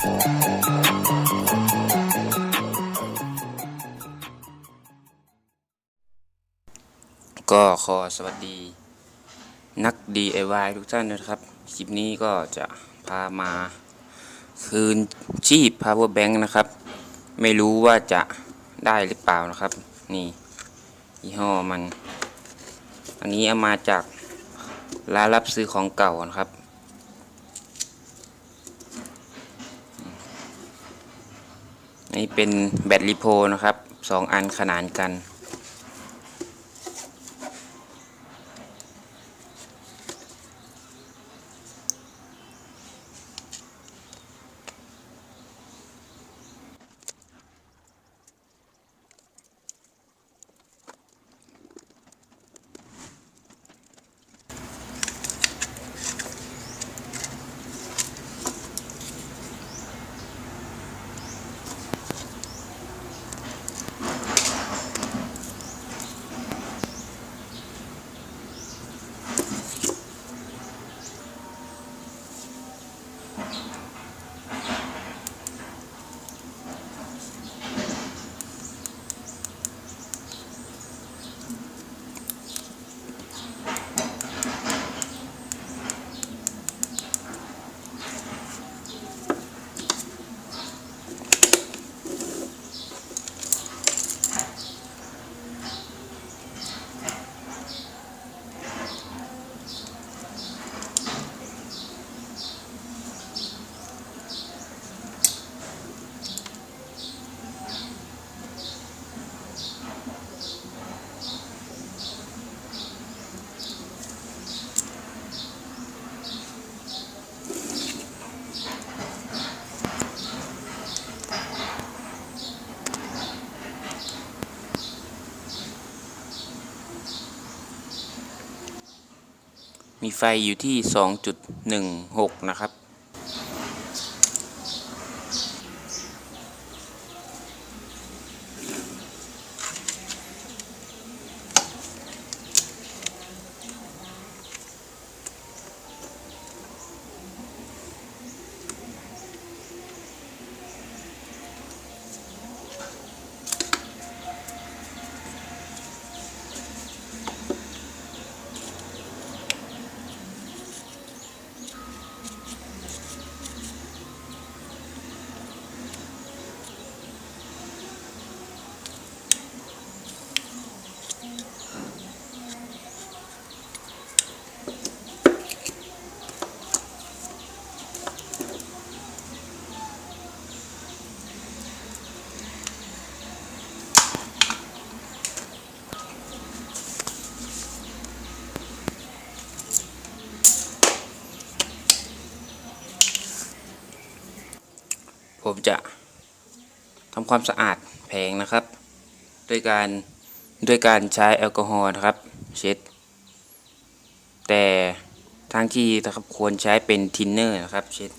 ก็ขอสวัสดีนัก DIY ทุกท่านนะครับ คลิปนี้ก็จะพามาคืนชีพ power bank นะครับ ไม่รู้ว่าจะได้หรือเปล่านะครับ นี่ยี่ห้อมัน อันนี้เอามาจากร้านรับซื้อของเก่านะครับ นี่เป็นแบตลิโพนะครับสองอันขนานกัน มีไฟอยู่ที่ 2.16 นะครับ ผมจะทำความสะอาดแผงนะครับ ด้วยการด้วยการใช้แอลกอฮอล์นะครับ เช็ด แต่ทางที่นะครับควรใช้เป็นทินเนอร์นะครับ เช็ด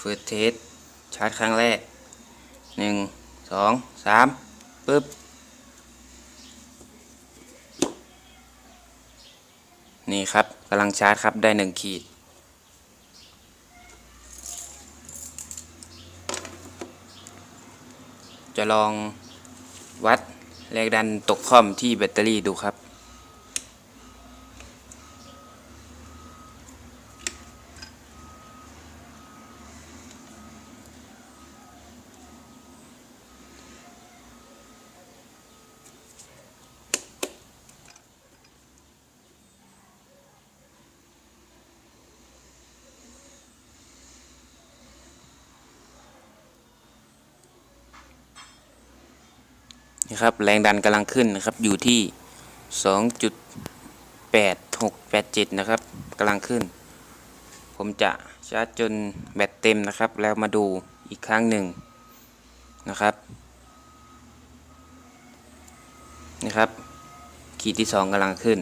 ฟิร์สเทสชาร์จครั้งแรกหนึ่งสองสามปึ๊บนี่ครับกำลังชาร์จครับได้หนึ่งขีด จะลองวัดแรงดันตกค่อมที่แบตเตอรี่ดูครับ นะครับแรงดันกำลังขึ้นนะครับอยู่ที่ 2.8687 นะครับกำลังขึ้น ผมจะชาร์จจนแบตเต็มนะครับ แล้วมาดูอีกครั้งหนึ่งนะครับนะครับ ขีดที่ 2กำลังขึ้น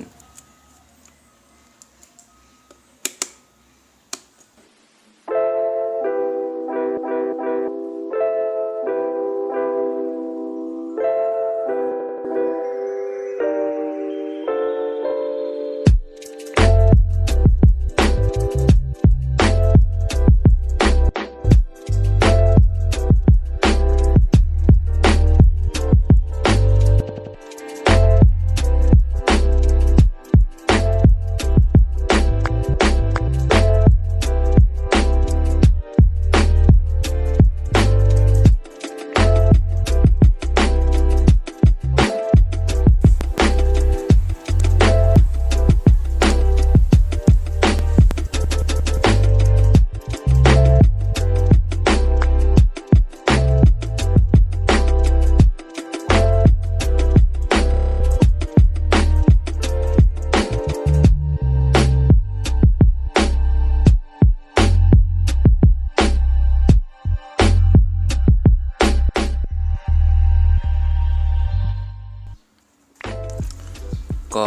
ก็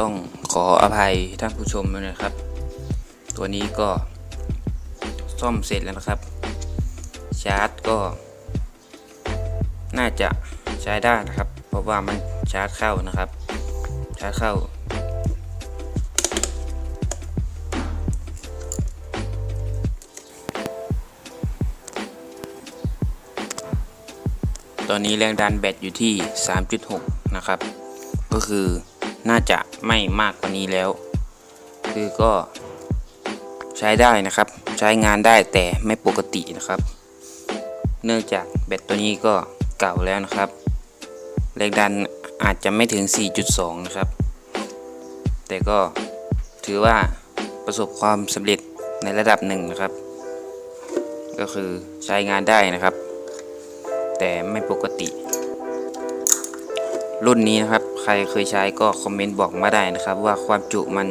ต้องขออภัยท่านผู้ชมด้วยนะครับ ตัวนี้ก็ซ่อมเสร็จแล้วนะครับ ชาร์จก็ น่าจะใช้ได้นะครับ เพราะว่ามันชาร์จเข้านะครับ ชาร์จเข้า ตอนนี้แรงดันแบตอยู่ที่ 3.6 นะครับ ก็คือ น่าจะไม่มากกว่านี้แล้ว คือก็ใช้ได้นะครับ ใช้งานได้แต่ไม่ปกตินะครับ เนื่องจากแบตตัวนี้ก็เก่าแล้วนะครับแรงดันอาจจะไม่ถึง 4.2 นะครับ แต่ก็ถือว่าประสบความสำเร็จในระดับหนึ่งนะครับ ก็คือใช้งานได้นะครับ แต่ไม่ปกติ รุ่นนี้นะครับ รเคยใช้ก็คอมเมนต์บอกมาได้นะครับ ว่าความจุมัน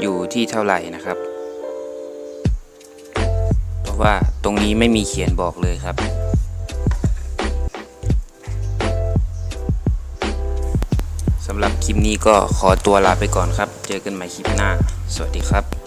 อยู่ที่เท่าไหร่นะครับ เพราะว่าตรงนี้ไม่มีเขียนบอกเลยครับ สำหรับคลิปนี้ก็ขอตัวลาไปก่อนครับ เจอกันใหม่คลิปหน้า สวัสดีครับ